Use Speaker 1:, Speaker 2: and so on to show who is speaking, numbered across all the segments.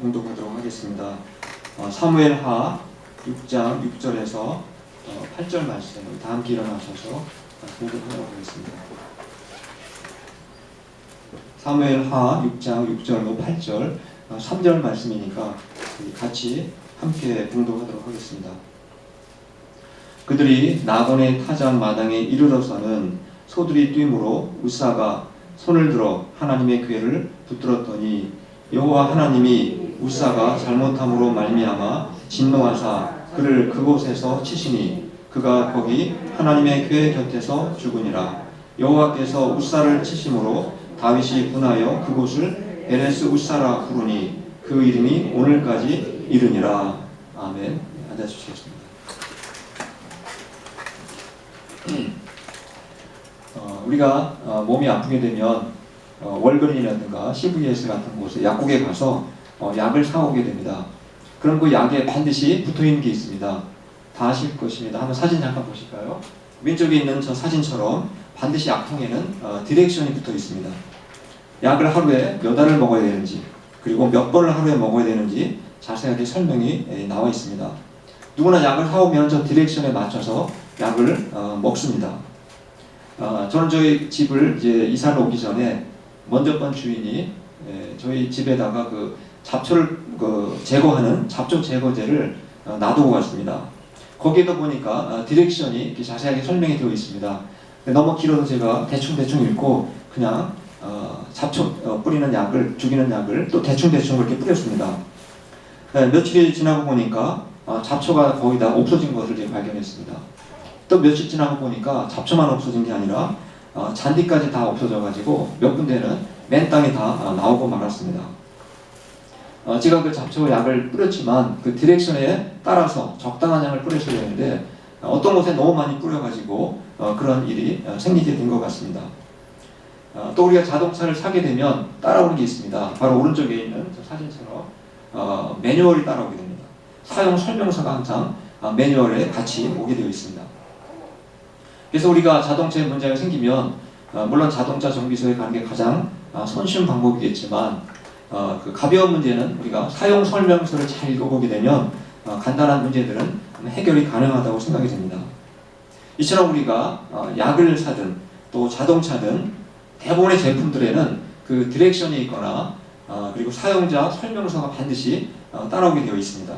Speaker 1: 공독하도록 하겠습니다. 어, 사무엘하 6장 6절에서 어, 8절 말씀 다 함께 일어나셔서 어, 공독하도록 하겠습니다. 사무엘하 6장 6절로 8절 어, 3절 말씀이니까 같이 함께 공독하도록 하겠습니다. 그들이 나곤의 타작 마당에 이르러서는 소들이 뛰므로 우사가 손을 들어 하나님의 궤를 붙들었더니 여호와 하나님이 우사가 잘못함으로 말미암아 진노하사 그를 그곳에서 치시니 그가 거기 하나님의 궤 곁에서 죽으니라. 여호와께서 우사를 치심으로 다윗이 분하여 그곳을 에레스 우사라 부르니 그 이름이 오늘까지 이르니라. 아멘. 앉아주시겠습니다. 어, 우리가 어, 몸이 아프게 되면 어, 월근이라든가 CVS 같은 곳에 약국에 가서 어, 약을 사오게 됩니다. 그럼 그 약에 반드시 붙어 있는 게 있습니다. 다 아실 것입니다. 한번 사진 잠깐 보실까요? 왼쪽에 있는 저 사진처럼 반드시 약통에는 어, 디렉션이 붙어 있습니다. 약을 하루에 몇 알을 먹어야 되는지 그리고 몇 번을 하루에 먹어야 되는지 자세하게 설명이 에, 나와 있습니다. 누구나 약을 사오면 저 디렉션에 맞춰서 약을 어, 먹습니다. 어, 저는 저희 집을 이제 이사를 오기 전에 먼저 번 주인이 에, 저희 집에다가 그 잡초를 그 제거하는 잡초 제거제를 어, 놔두고 갔습니다. 거기에도 보니까 어, 디렉션이 이렇게 자세하게 설명이 되어 있습니다. 너무 길어서 제가 대충 대충 읽고 그냥 어, 잡초 어, 뿌리는 약을 죽이는 약을 또 대충 대충 그렇게 뿌렸습니다. 네, 며칠이 지나고 보니까 어, 잡초가 거의 다 없어진 것을 제가 발견했습니다. 또 며칠 지나고 보니까 잡초만 없어진 게 아니라 어, 잔디까지 다 없어져 가지고 몇 군데는 맨 땅에 다 어, 나오고 말았습니다. 어, 제가 그 잡초 약을 뿌렸지만 그 디렉션에 따라서 적당한 양을 뿌렸어야 되는데 어, 어떤 곳에 너무 많이 뿌려가지고 어, 그런 일이 어, 생기게 된 것 같습니다. 어, 또 우리가 자동차를 사게 되면 따라오는 게 있습니다. 바로 오른쪽에 있는 저 사진처럼 어, 매뉴얼이 따라오게 됩니다. 사용 설명서가 항상 어, 매뉴얼에 같이 오게 되어 있습니다. 그래서 우리가 자동차에 문제가 생기면 어, 물론 자동차 정비소에 가는 게 가장 어, 손쉬운 방법이겠지만 어, 그 가벼운 문제는 우리가 사용 설명서를 잘 읽어보게 되면 어, 간단한 문제들은 해결이 가능하다고 생각이 됩니다. 이처럼 우리가 어, 약을 사든 또 자동차든 대부분의 제품들에는 그 디렉션이 있거나 어, 그리고 사용자 설명서가 반드시 어, 따라오게 되어 있습니다.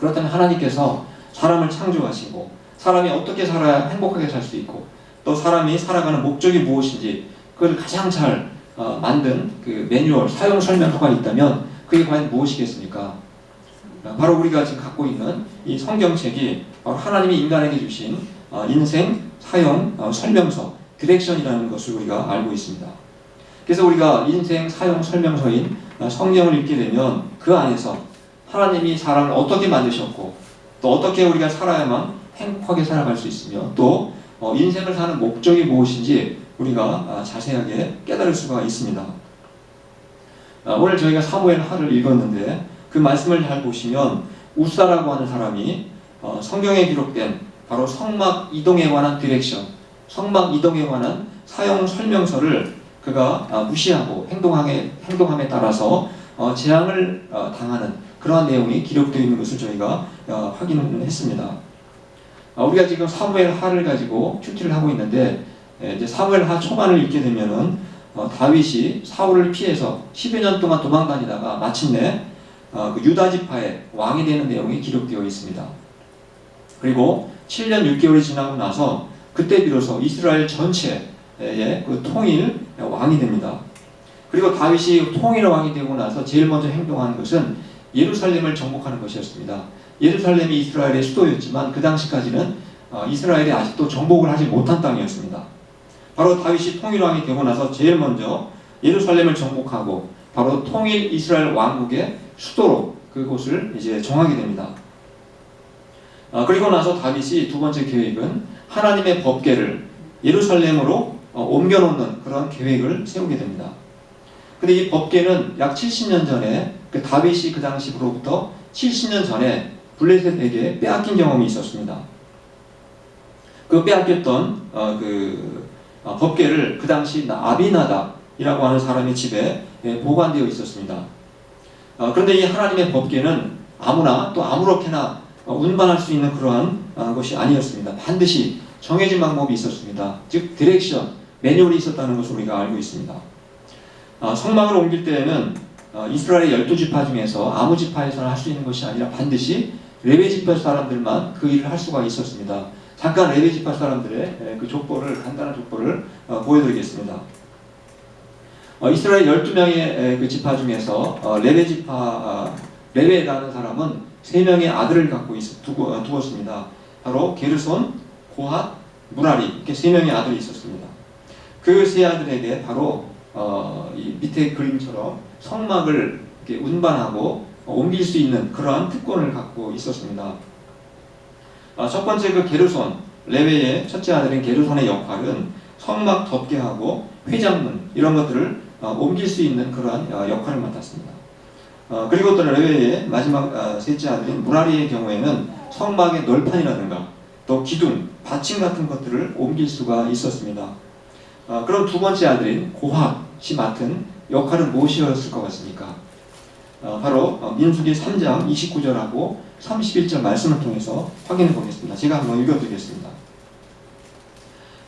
Speaker 1: 그렇다면 하나님께서 사람을 창조하시고 사람이 어떻게 살아야 행복하게 살 수 있고 또 사람이 살아가는 목적이 무엇인지 그걸 가장 잘 어, 만든 그 매뉴얼 사용 설명서가 있다면 그게 과연 무엇이겠습니까? 어, 바로 우리가 지금 갖고 있는 이 성경책이 바로 하나님이 인간에게 주신 어, 인생 사용 어, 설명서 디렉션이라는 것을 우리가 알고 있습니다. 그래서 우리가 인생 사용 설명서인 어, 성경을 읽게 되면 그 안에서 하나님이 사람을 어떻게 만드셨고 또 어떻게 우리가 살아야만 행복하게 살아갈 수 있으며 또 어, 인생을 사는 목적이 무엇인지 우리가 아, 자세하게 깨달을 수가 있습니다. 아, 오늘 저희가 사무엘 하를 읽었는데 그 말씀을 잘 보시면 우사라고 하는 사람이 어, 성경에 기록된 바로 성막 이동에 관한 디렉션, 성막 이동에 관한 사용 설명서를 그가 아, 무시하고 행동하게 행동함에 따라서 어, 재앙을 어, 당하는 그러한 내용이 기록되어 있는 것을 저희가 어, 확인을 했습니다. 아, 우리가 지금 사무엘 하를 가지고 큐티를 하고 있는데 예, 이제 사무엘 하 초반을 읽게 되면은 어, 다윗이 사울을 피해서 10여 년 동안 도망다니다가 마침내 어, 그 유다 지파의 왕이 되는 내용이 기록되어 있습니다. 그리고 7년 6개월이 지나고 나서 그때 비로소 이스라엘 전체의 그 통일 왕이 됩니다. 그리고 다윗이 통일 왕이 되고 나서 제일 먼저 행동한 것은 예루살렘을 정복하는 것이었습니다. 예루살렘이 이스라엘의 수도였지만 그 당시까지는 어, 이스라엘이 아직도 정복을 하지 못한 땅이었습니다. 바로 다윗이 통일왕이 되고 나서 제일 먼저 예루살렘을 정복하고 바로 통일 이스라엘 왕국의 수도로 그곳을 이제 정하게 됩니다. 어, 그리고 나서 다윗이 두 번째 계획은 하나님의 법궤를 예루살렘으로 어, 옮겨놓는 그런 계획을 세우게 됩니다. 근데 이 법궤는 약 70년 전에 그 다윗이 그 당시로부터 70년 전에 블레셋에게 빼앗긴 경험이 있었습니다. 그 빼앗겼던 어, 그 어, 법궤를 그 당시 아비나답이라고 하는 사람의 집에 예, 보관되어 있었습니다. 어, 그런데 이 하나님의 법궤는 아무나 또 아무렇게나 어, 운반할 수 있는 그러한 어, 것이 아니었습니다. 반드시 정해진 방법이 있었습니다. 즉 디렉션, 매뉴얼이 있었다는 것을 우리가 알고 있습니다. 어, 성막을 옮길 때에는 어, 이스라엘의 열두 지파 중에서 아무 지파에서는 할 수 있는 것이 아니라 반드시 레베 지파 사람들만 그 일을 할 수가 있었습니다. 잠깐 레베 지파 사람들의 에, 그 족보를 간단한 족보를 어, 보여드리겠습니다. 어, 이스라엘 12명의 그 지파 중에서 어, 레베 지파 아, 레베라는 사람은 세 명의 아들을 갖고 있, 두고, 어, 두었습니다. 바로 게르손, 고핫, 무라리 이렇게 세 명의 아들이 있었습니다. 그 세 아들에게 바로 어, 이 밑에 그림처럼 성막을 운반하고 어, 옮길 수 있는 그러한 특권을 갖고 있었습니다. 아, 첫 번째 그 게르손 레베의 첫째 아들인 게르손의 역할은 성막 덮게 하고 회장문 이런 것들을 어, 옮길 수 있는 그러한 어, 역할을 맡았습니다. 어, 그리고 또 레베의 마지막 어, 셋째 아들인 무라리의 경우에는 성막의 널판이라든가 또 기둥, 받침 같은 것들을 옮길 수가 있었습니다. 어, 그럼 두 번째 아들인 고학이 맡은 역할은 무엇이었을 것 같습니까? 어, 바로 어, 민수기 3장 29절하고 31절 말씀을 통해서 확인해 보겠습니다. 제가 한번 읽어드리겠습니다.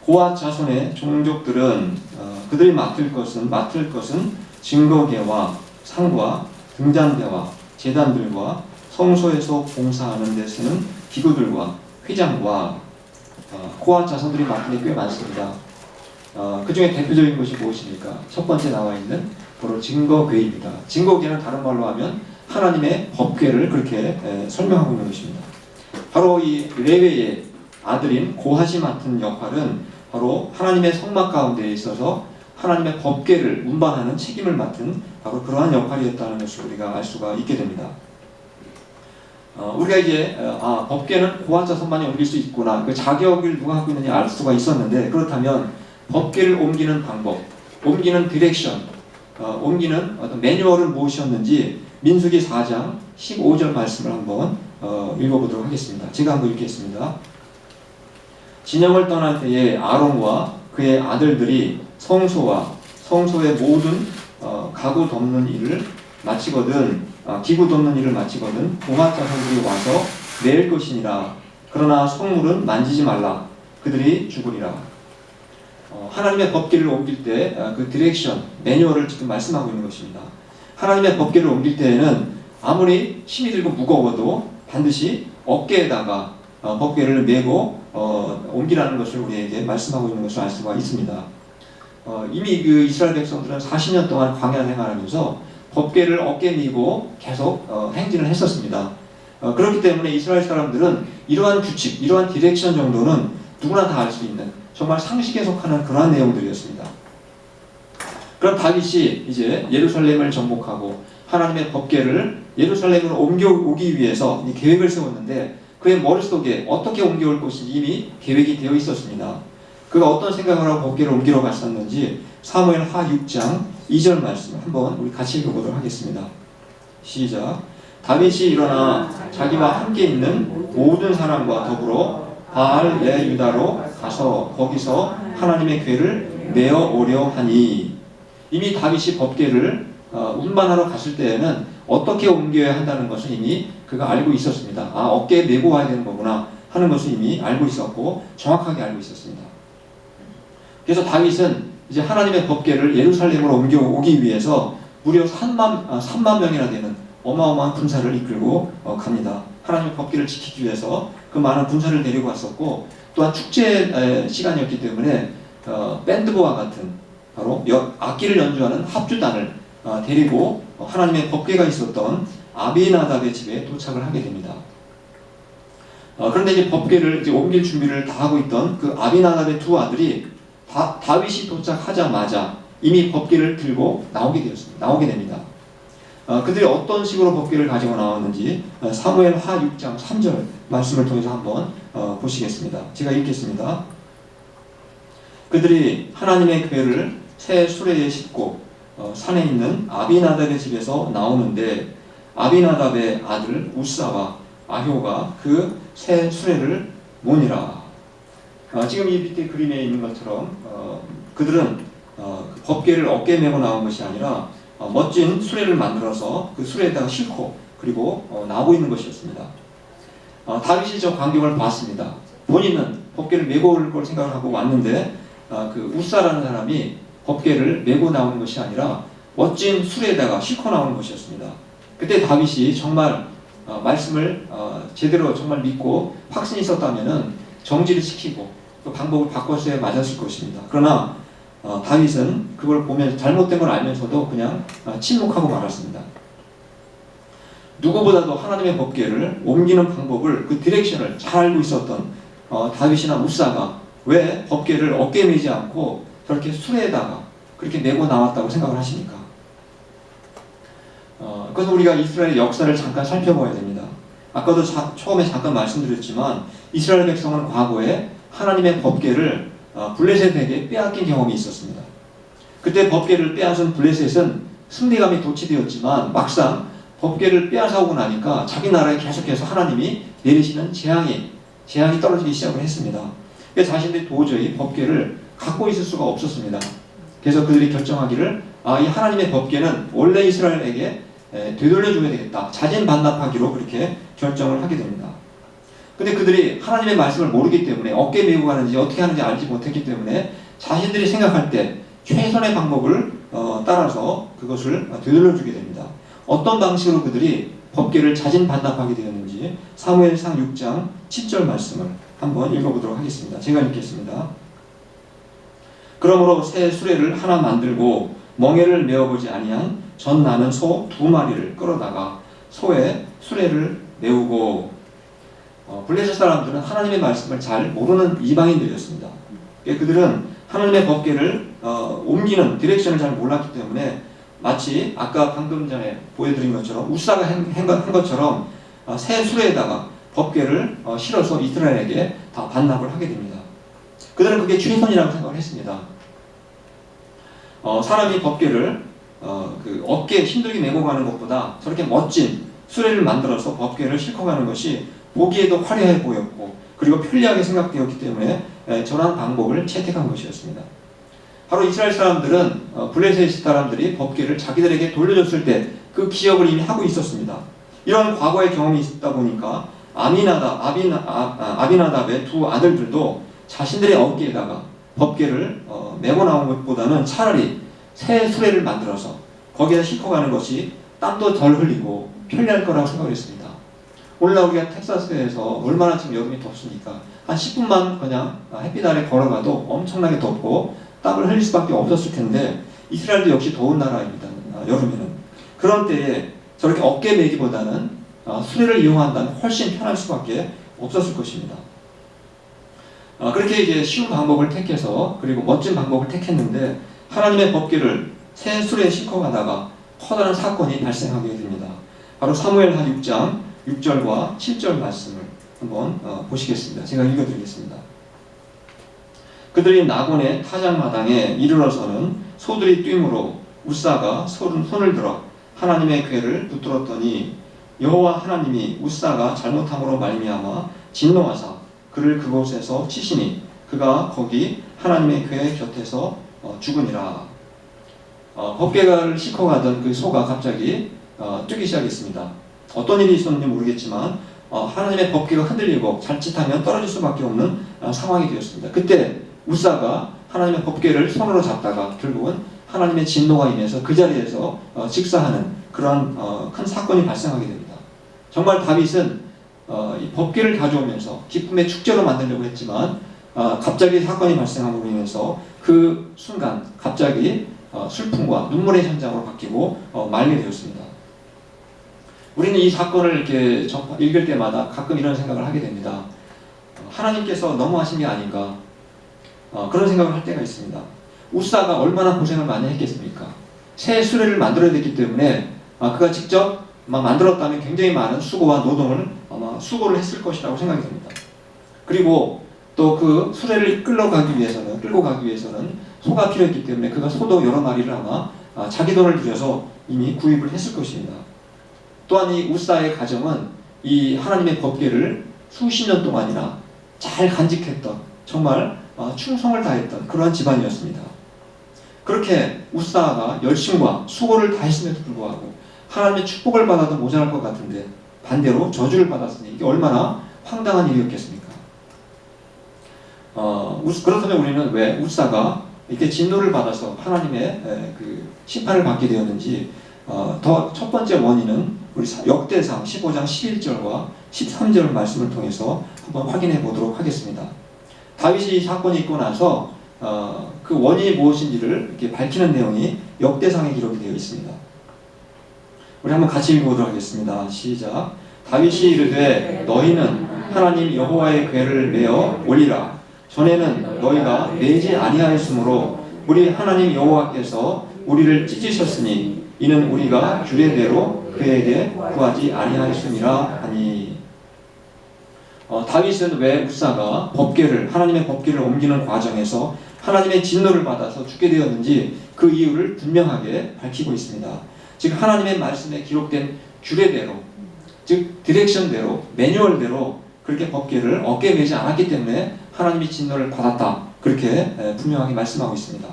Speaker 1: 고아 자손의 종족들은 어, 그들이 맡을 것은 맡을 것은 증거계와 상과 등잔대와 제단들과 성소에서 봉사하는 데 쓰는 기구들과 휘장과 어, 고아 자손들이 맡은 게 꽤 많습니다. 어, 그 중에 대표적인 것이 무엇입니까? 첫 번째 나와 있는 바로 증거궤입니다. 증거궤는 다른 말로 하면 하나님의 법궤를 그렇게 에, 설명하고 있는 것입니다. 바로 이 레웨의 아들인 고하시 맡은 역할은 바로 하나님의 성막 가운데에 있어서 하나님의 법궤를 운반하는 책임을 맡은 바로 그러한 역할이었다는 것을 우리가 알 수가 있게 됩니다. 어, 우리가 이제 어, 아 법궤는 고한자손만이 옮길 수 있구나 그 자격을 누가 갖고 있느냐 알 수가 있었는데 그렇다면 법궤를 옮기는 방법, 옮기는 디렉션, 어, 옮기는 어떤 매뉴얼은 무엇이었는지 민수기 4장 15절 말씀을 한번 어, 읽어보도록 하겠습니다. 제가 한번 읽겠습니다. 진영을 떠날 때에 아론과 그의 아들들이 성소와 성소의 모든 어, 가구 덮는 일을 마치거든 아, 기구 덮는 일을 마치거든 고마 자손들이 와서 내릴 것이니라 그러나 성물은 만지지 말라 그들이 죽으리라 어, 하나님의 법궤를 옮길 때그 디렉션 매뉴얼을 지금 말씀하고 있는 것입니다 하나님의 법궤를 옮길 때에는 아무리 힘이 들고 무거워도 반드시 어깨에다가 어, 법궤를 메고 어, 옮기라는 것을 우리에게 말씀하고 있는 것을 알 수가 있습니다. 어, 이미 그 이스라엘 백성들은 40년 동안 광야 생활하면서 법궤를 어깨에 미고 계속 어, 행진을 했었습니다. 어, 그렇기 때문에 이스라엘 사람들은 이러한 규칙, 이러한 디렉션 정도는 누구나 다 알 수 있는 정말 상식에 속하는 그러한 내용들이었습니다. 그럼 다윗이 이제 예루살렘을 정복하고 하나님의 법궤를 예루살렘으로 옮겨오기 위해서 이 계획을 세웠는데 그의 머릿속에 어떻게 옮겨올 것인지 이미 계획이 되어 있었습니다. 그가 어떤 생각을 하고 법궤를 옮기러 갔었는지 사무엘 하 6장 2절 말씀 한번 우리 같이 읽어보도록 하겠습니다. 시작. 다윗이 일어나 자기와 함께 있는 모든 사람과 더불어 바알 레 유다로 가서 거기서 하나님의 궤를 메어 오려 하니 이미 다윗이 법궤를 어, 운반하러 갔을 때에는 어떻게 옮겨야 한다는 것을 이미 그가 알고 있었습니다. 아 어깨에 메고 와야 되는 거구나 하는 것을 이미 알고 있었고 정확하게 알고 있었습니다. 그래서 다윗은 이제 하나님의 법궤를 예루살렘으로 옮겨오기 위해서 무려 3만, 아, 3만 명이나 되는 어마어마한 군사를 이끌고 어, 갑니다. 하나님의 법궤를 지키기 위해서 그 많은 군사를 데리고 왔었고 또한 축제 에, 시간이었기 때문에 어, 밴드부와 같은 바로 여, 악기를 연주하는 합주단을 어, 데리고 어, 하나님의 법궤가 있었던 아비나답의 집에 도착을 하게 됩니다. 어, 그런데 이제 법궤를 이제 옮길 준비를 다 하고 있던 그 아비나답의 두 아들이 다, 다윗이 도착하자마자 이미 법궤를 들고 나오게 되었습니다. 나오게 됩니다. 어, 그들이 어떤 식으로 법궤를 가지고 나왔는지 어, 사무엘 하 6장 3절 말씀을 통해서 한번 어, 보시겠습니다. 제가 읽겠습니다. 그들이 하나님의 궤를 새 수레에 싣고 어, 산에 있는 아비나답의 집에서 나오는데 아비나답의 아들 우사와 아효가 그 새 수레를 모니라. 어, 지금 이 밑에 그림에 있는 것처럼 어, 그들은 어, 그 법궤를 어깨에 메고 나온 것이 아니라 어, 멋진 수레를 만들어서 그 수레에다가 싣고 그리고 어, 나오고 있는 것이었습니다. 어, 다윗이 저 광경을 봤습니다. 본인은 법궤를 메고 올 걸 생각을 하고 왔는데 어, 그 우사라는 사람이 법궤를 메고 나오는 것이 아니라 멋진 수레에다가 싣고 나오는 것이었습니다. 그때 다윗이 정말 어, 말씀을 어, 제대로 정말 믿고 확신이 있었다면은 정지를 시키고 또 방법을 바꿨어야 맞았을 것입니다. 그러나 어, 다윗은 그걸 보면서 잘못된 걸 알면서도 그냥 어, 침묵하고 말았습니다. 누구보다도 하나님의 법궤를 옮기는 방법을 그 디렉션을 잘 알고 있었던 어, 다윗이나 우사가 왜 법궤를 어깨에 메지 않고 저렇게 수레에다가 그렇게 메고 나왔다고 생각을 하십니까? 어, 그것은 우리가 이스라엘 역사를 잠깐 살펴봐야 됩니다. 아까도 자- 처음에 잠깐 말씀드렸지만 이스라엘 백성은 과거에 하나님의 법궤를 어, 블레셋에게 빼앗긴 경험이 있었습니다. 그때 법궤를 빼앗은 블레셋은 승리감이 도취되었지만 막상 법궤를 빼앗아 오고 나니까 자기 나라에 계속해서 하나님이 내리시는 재앙이 재앙이 떨어지기 시작을 했습니다. 그래서 자신들이 도저히 법궤를 갖고 있을 수가 없었습니다. 그래서 그들이 결정하기를 아, 이 하나님의 법궤는 원래 이스라엘에게 에, 되돌려줘야 되겠다. 자진 반납하기로 그렇게 결정을 하게 됩니다. 근데 그들이 하나님의 말씀을 모르기 때문에 어깨 메고 가는지 어떻게 하는지 알지 못했기 때문에 자신들이 생각할 때 최선의 방법을 어, 따라서 그것을 되돌려주게 됩니다. 어떤 방식으로 그들이 법궤를 자진 반납하게 되었는지 사무엘상 6장 7절 말씀을 한번 읽어보도록 하겠습니다. 제가 읽겠습니다. 그러므로 새 수레를 하나 만들고 멍에를 메어보지 아니한 전 나는 소 두 마리를 끌어다가 소에 수레를 메우고 어, 블레셋 사람들은 하나님의 말씀을 잘 모르는 이방인들이었습니다. 그러니까 그들은 하나님의 법궤를 어, 옮기는 디렉션을 잘 몰랐기 때문에 마치 아까 방금 전에 보여드린 것처럼 우사가 한, 한 것처럼 어, 새 수레에다가 법궤를 어, 실어서 이스라엘에게 다 반납을 하게 됩니다. 그들은 그게 최선이라고 생각을 했습니다. 어, 사람이 법궤를 어, 그 어깨에 힘들게 메고 가는 것보다 저렇게 멋진 수레를 만들어서 법궤를 싣고 가는 것이 보기에도 화려해 보였고 그리고 편리하게 생각되었기 때문에 에, 저러한 방법을 채택한 것이었습니다. 바로 이스라엘 사람들은 어, 블레셋 사람들이 법궤를 자기들에게 돌려줬을 때 그 기억을 이미 하고 있었습니다. 이런 과거의 경험이 있다 보니까 아미나다 아비나 아, 아, 아비나답의 두 아들들도 자신들의 어깨에다가 법궤를 어, 메고 나온 것보다는 차라리 새 수레를 만들어서 거기에다 싣고 가는 것이 땀도 덜 흘리고 편리할 거라고 생각했습니다. 오늘날 우리가 텍사스에서 얼마나 지금 여름이 덥습니까? 한 10분만 그냥 햇빛 아래 걸어가도 엄청나게 덥고 땀을 흘릴 수밖에 없었을 텐데 이스라엘도 역시 더운 나라입니다. 아, 여름에는. 그런 때에 저렇게 어깨 메기보다는 아, 수레를 이용한다면 훨씬 편할 수밖에 없었을 것입니다. 아, 그렇게 이제 쉬운 방법을 택해서 그리고 멋진 방법을 택했는데 하나님의 법궤를 새 수레에 싣고 가다가 커다란 사건이 발생하게 됩니다. 바로 사무엘하 6장 6절과 7절 말씀을 한번 어, 보시겠습니다. 제가 읽어드리겠습니다. 그들이 나곤의 타작마당에 이르러서는 소들이 뛰므로 우사가 손- 손을 들어 하나님의 궤를 붙들었더니 여호와 하나님이 우사가 잘못함으로 말미암아 진노하사 그를 그곳에서 치시니 그가 거기 하나님의 궤 곁에서 어, 죽으니라. 어, 법궤가를 싣고 가던 그 소가 갑자기 어, 뛰기 시작했습니다. 어떤 일이 있었는지 모르겠지만 어, 하나님의 법궤가 흔들리고 자칫하면 떨어질 수밖에 없는 어, 상황이 되었습니다. 그때 우사가 하나님의 법궤를 손으로 잡다가 결국은 하나님의 진노가 임해서 그 자리에서 어, 직사하는 그러한 어, 큰 사건이 발생하게 됩니다. 정말 다윗은 어, 이 법궤를 가져오면서 기쁨의 축제로 만들려고 했지만 어, 갑자기 사건이 발생함으로 인해서 그 순간 갑자기 어, 슬픔과 눈물의 현장으로 바뀌고 어, 말게 되었습니다. 우리는 이 사건을 이렇게 접- 읽을 때마다 가끔 이런 생각을 하게 됩니다. 어, 하나님께서 너무하신 게 아닌가 어, 그런 생각을 할 때가 있습니다. 우사가 얼마나 고생을 많이 했겠습니까? 새 수레를 만들어야 됐기 때문에 아, 그가 직접 막 만들었다면 굉장히 많은 수고와 노동을 아마 수고를 했을 것이라고 생각이 됩니다. 그리고 또 그 수레를 끌러 가기 위해서는 끌고 가기 위해서는 소가 필요했기 때문에 그가 소도 여러 마리를 아마 아, 자기 돈을 들여서 이미 구입을 했을 것입니다. 또한 이 우사의 가정은 이 하나님의 법궤를 수십 년 동안이나 잘 간직했던 정말 아, 충성을 다했던 그러한 집안이었습니다. 그렇게 우사가 열심과 수고를 다했음에도 불구하고 하나님의 축복을 받아도 모자랄 것 같은데 반대로 저주를 받았으니 이게 얼마나 황당한 일이었겠습니까? 어, 그렇다면 우리는 왜 우사가 이렇게 진노를 받아서 하나님의 에, 그 심판을 받게 되었는지 어, 더 첫 번째 원인은 우리 사- 역대상 15장 11절과 13절 말씀을 통해서 한번 확인해 보도록 하겠습니다. 다윗이 이 사건이 있고 나서 어, 그 원인이 무엇인지를 이렇게 밝히는 내용이 역대상에 기록이 되어 있습니다. 우리 한번 같이 읽어보도록 하겠습니다. 시작. 다윗이 이르되 너희는 하나님 여호와의 궤를 메어 올리라. 전에는 너희가 내지 아니하였으므로 우리 하나님 여호와께서 우리를 찢으셨으니 이는 우리가 규례대로 그에게 구하지 아니하였음이라 하니. 어, 다윗은 왜 우사가 법궤를 하나님의 법궤를 옮기는 과정에서 하나님의 진노를 받아서 죽게 되었는지 그 이유를 분명하게 밝히고 있습니다. 즉 하나님의 말씀에 기록된 규례대로 즉 디렉션대로 매뉴얼대로 그렇게 법궤를 어깨에 매지 않았기 때문에 하나님이 진노를 받았다 그렇게 에, 분명하게 말씀하고 있습니다.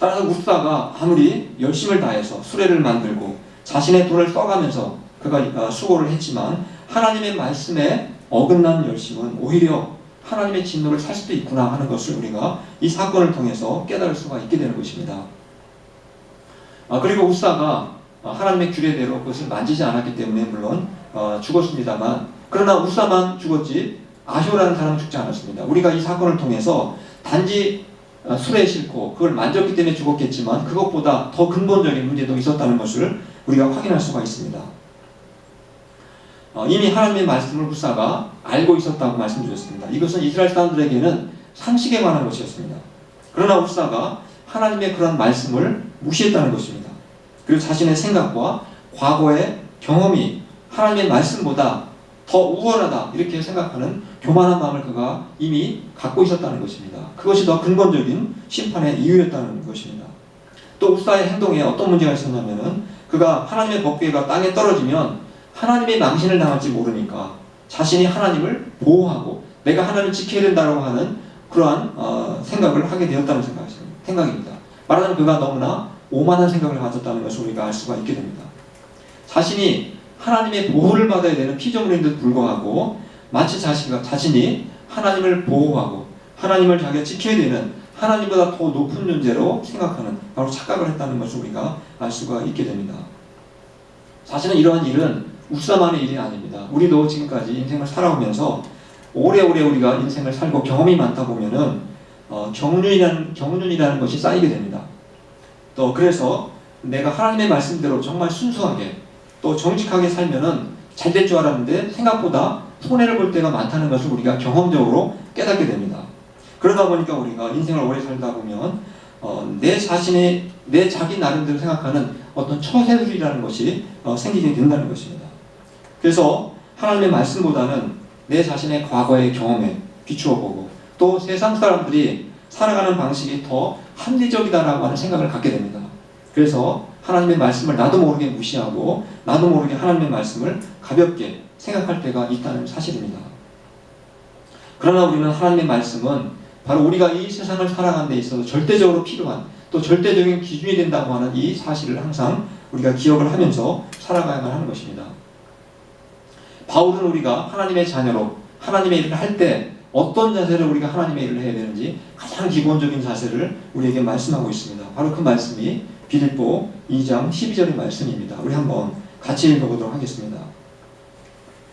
Speaker 1: 따라서 우사가 아무리 열심을 다해서 수레를 만들고 자신의 돈을 써가면서 그가 어, 수고를 했지만 하나님의 말씀에 어긋난 열심은 오히려 하나님의 진노를 살 수도 있구나 하는 것을 우리가 이 사건을 통해서 깨달을 수가 있게 되는 것입니다. 아, 그리고 우사가 어, 하나님의 규례대로 그것을 만지지 않았기 때문에 물론 어, 죽었습니다만 그러나 우사만 죽었지 아효라는 사람은 죽지 않았습니다. 우리가 이 사건을 통해서 단지 어, 술에 싫고 그걸 만졌기 때문에 죽었겠지만 그것보다 더 근본적인 문제도 있었다는 것을 우리가 확인할 수가 있습니다. 어, 이미 하나님의 말씀을 후사가 알고 있었다고 말씀드렸습니다. 이것은 이스라엘 사람들에게는 상식에 관한 것이었습니다. 그러나 후사가 하나님의 그런 말씀을 무시했다는 것입니다. 그리고 자신의 생각과 과거의 경험이 하나님의 말씀보다 더 우월하다 이렇게 생각하는 교만한 마음을 그가 이미 갖고 있었다는 것입니다. 그것이 더 근본적인 심판의 이유였다는 것입니다. 또 우사의 행동에 어떤 문제가 있었냐면은 그가 하나님의 법궤가 땅에 떨어지면 하나님의 망신을 당할지 모르니까 자신이 하나님을 보호하고 내가 하나님을 지켜야 된다고 하는 그러한 어, 생각을 하게 되었다는 생각입니다. 말하자면 그가 너무나 오만한 생각을 가졌다는 것을 우리가 알 수가 있게 됩니다. 자신이 하나님의 보호를 받아야 되는 피조물인데도 불구하고 마치 자신가 자신이 하나님을 보호하고 하나님을 자기가 지켜야 되는 하나님보다 더 높은 존재로 생각하는 바로 착각을 했다는 것을 우리가 알 수가 있게 됩니다. 사실은 이러한 일은 우사만의 일이 아닙니다. 우리도 지금까지 인생을 살아오면서 오래오래 우리가 인생을 살고 경험이 많다 보면은 어, 경륜이라는 경륜이라는 것이 쌓이게 됩니다. 또 그래서 내가 하나님의 말씀대로 정말 순수하게 또 정직하게 살면은 잘 될 줄 알았는데 생각보다 손해를 볼 때가 많다는 것을 우리가 경험적으로 깨닫게 됩니다. 그러다 보니까 우리가 인생을 오래 살다 보면 어, 내 자신의 내 자기 나름대로 생각하는 어떤 처세술이라는 것이 어, 생기게 된다는 것입니다. 그래서 하나님의 말씀보다는 내 자신의 과거의 경험에 비추어 보고 또 세상 사람들이 살아가는 방식이 더 합리적이다라고 하는 생각을 갖게 됩니다. 그래서 하나님의 말씀을 나도 모르게 무시하고 나도 모르게 하나님의 말씀을 가볍게 생각할 때가 있다는 사실입니다. 그러나 우리는 하나님의 말씀은 바로 우리가 이 세상을 살아가는 데 있어서 절대적으로 필요한 또 절대적인 기준이 된다고 하는 이 사실을 항상 우리가 기억을 하면서 살아가야만 하는 것입니다. 바울은 우리가 하나님의 자녀로 하나님의 일을 할 때 어떤 자세를 우리가 하나님의 일을 해야 되는지 가장 기본적인 자세를 우리에게 말씀하고 있습니다. 바로 그 말씀이 빌립보 2장 12절의 말씀입니다. 우리 한번 같이 읽어보도록 하겠습니다.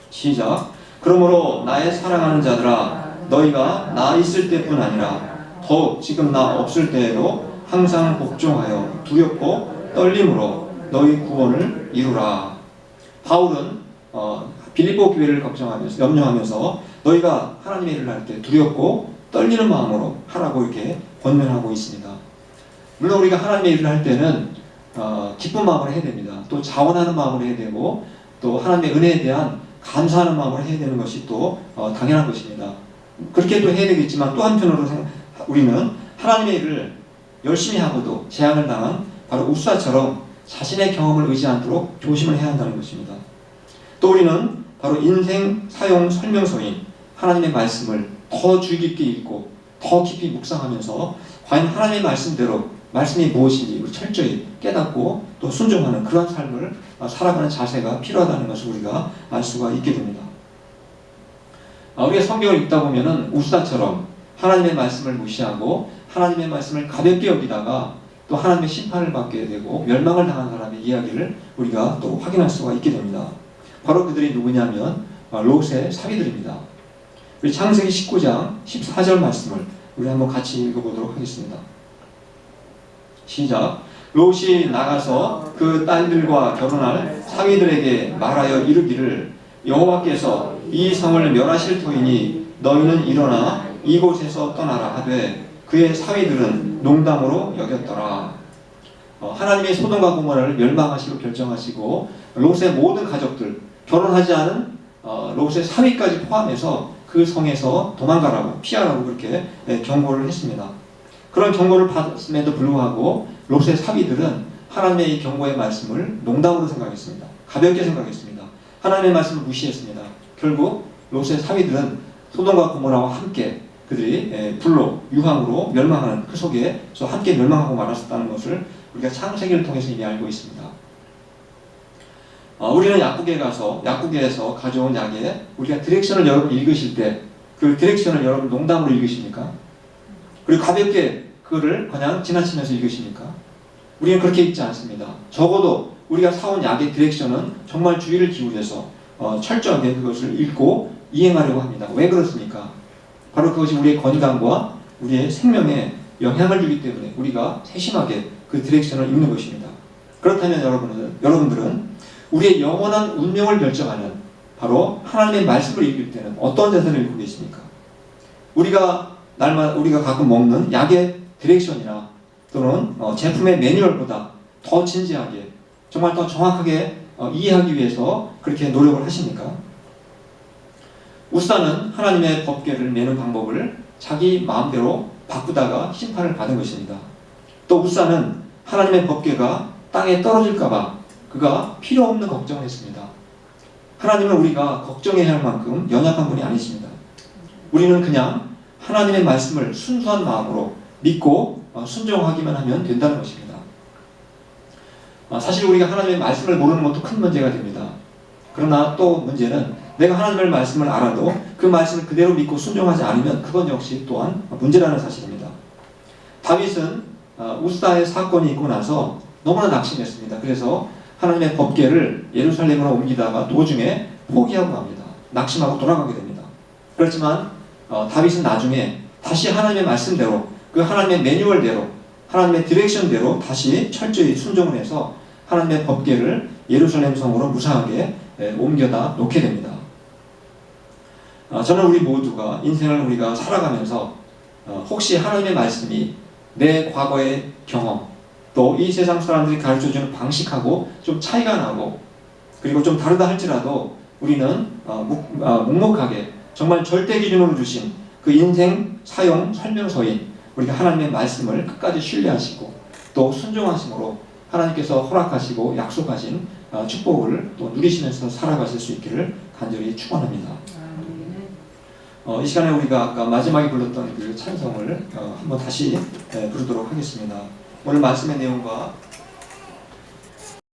Speaker 1: 시작. 그러므로 나의 사랑하는 자들아 너희가 나 있을 때뿐 아니라 더욱 지금 나 없을 때에도 항상 복종하여 두렵고 떨림으로 너희 구원을 이루라. 바울은 어, 빌립보 교회를 걱정하면서 염려하면서 너희가 하나님의 일을 할 때 두렵고 떨리는 마음으로 하라고 이렇게 권면하고 있습니다. 물론 우리가 하나님의 일을 할 때는 어, 기쁜 마음으로 해야 됩니다. 또 자원하는 마음으로 해야 되고 또 하나님의 은혜에 대한 감사하는 마음으로 해야 되는 것이 또 어, 당연한 것입니다. 그렇게 또 해야 되겠지만 또 한편으로 우리는 하나님의 일을 열심히 하고도 재앙을 당한 바로 우사처럼 자신의 경험을 의지 않도록 조심을 해야 한다는 것입니다. 또 우리는 바로 인생 사용 설명서인 하나님의 말씀을 더 주의 깊게 읽고 더 깊이 묵상하면서 과연 하나님의 말씀대로 말씀이 무엇인지 철저히 깨닫고 또 순종하는 그런 삶을 어, 살아가는 자세가 필요하다는 것을 우리가 알 수가 있게 됩니다. 아, 우리가 성경을 읽다 보면은 우사처럼 하나님의 말씀을 무시하고 하나님의 말씀을 가볍게 여기다가 또 하나님의 심판을 받게 되고 멸망을 당한 사람의 이야기를 우리가 또 확인할 수가 있게 됩니다. 바로 그들이 누구냐면 아, 롯의 사위들입니다. 우리 창세기 19장 14절 말씀을 우리 한번 같이 읽어보도록 하겠습니다. 시작. 롯이 나가서 그 딸들과 결혼할 사위들에게 말하여 이르기를 여호와께서 이 성을 멸하실 터이니 너희는 일어나 이곳에서 떠나라 하되 그의 사위들은 농담으로 여겼더라. 어, 하나님의 소돔과 고모라를 멸망하시고 결정하시고 롯의 모든 가족들 결혼하지 않은 어, 롯의 사위까지 포함해서 그 성에서 도망가라고 피하라고 그렇게 예, 경고를 했습니다. 그런 경고를 받았음에도 불구하고 롯의 사위들은 하나님의 이 경고의 말씀을 농담으로 생각했습니다. 가볍게 생각했습니다. 하나님의 말씀을 무시했습니다. 결국 롯의 사위들은 소돔과 고모라와 함께 그들이 예, 불로 유황으로 멸망하는 그 속에서 함께 멸망하고 말았었다는 것을 우리가 창세기를 통해서 이미 알고 있습니다. 어, 우리는 약국에 가서 약국에서 가져온 약에 우리가 디렉션을 여러분 읽으실 때 그 디렉션을 여러분 농담으로 읽으십니까? 그리고 가볍게 그거를 그냥 지나치면서 읽으십니까? 우리는 그렇게 읽지 않습니다. 적어도 우리가 사온 약의 디렉션은 정말 주의를 기울여서 어, 철저하게 그것을 읽고 이행하려고 합니다. 왜 그렇습니까? 바로 그것이 우리의 건강과 우리의 생명에 영향을 주기 때문에 우리가 세심하게 그 디렉션을 읽는 것입니다. 그렇다면 여러분은 여러분들은 우리의 영원한 운명을 결정하는 바로 하나님의 말씀을 읽을 때는 어떤 자세를 읽고 계십니까? 우리가 날마다 우리가 가끔 먹는 약의 디렉션이나 또는 어, 제품의 매뉴얼보다 더 진지하게 정말 더 정확하게 어, 이해하기 위해서 그렇게 노력을 하십니까? 우사는 하나님의 법궤를 매는 방법을 자기 마음대로 바꾸다가 심판을 받은 것입니다. 또 우사는 하나님의 법궤가 땅에 떨어질까봐 그가 필요 없는 걱정을 했습니다. 하나님은 우리가 걱정해야 할 만큼 연약한 분이 아니십니다. 우리는 그냥 하나님의 말씀을 순수한 마음으로 믿고 어, 순종하기만 하면 된다는 것입니다. 어, 사실 우리가 하나님의 말씀을 모르는 것도 큰 문제가 됩니다. 그러나 또 문제는 내가 하나님의 말씀을 알아도 그 말씀을 그대로 믿고 순종하지 않으면 그건 역시 또한 문제라는 사실입니다. 다윗은 어, 우스다의 사건이 있고 나서 너무나 낙심했습니다. 그래서 하나님의 법궤를 예루살렘으로 옮기다가 도중에 포기하고 갑니다. 낙심하고 돌아가게 됩니다. 그렇지만 어, 다윗은 나중에 다시 하나님의 말씀대로 그 하나님의 매뉴얼대로 하나님의 디렉션대로 다시 철저히 순종을 해서 하나님의 법궤를 예루살렘 성으로 무사하게 에, 옮겨다 놓게 됩니다. 어, 저는 우리 모두가 인생을 우리가 살아가면서 어, 혹시 하나님의 말씀이 내 과거의 경험 또 이 세상 사람들이 가르쳐주는 방식하고 좀 차이가 나고 그리고 좀 다르다 할지라도 우리는 어, 묵, 어, 묵묵하게 정말 절대 기준으로 주신 그 인생 사용 설명서인 우리가 하나님의 말씀을 끝까지 신뢰하시고 또 순종하심으로 하나님께서 허락하시고 약속하신 어, 축복을 또 누리시면서 살아가실 수 있기를 간절히 축원합니다. 어, 이 시간에 우리가 아까 마지막에 불렀던 그 찬성을 어, 한번 다시 에, 부르도록 하겠습니다. 오늘 말씀의 내용과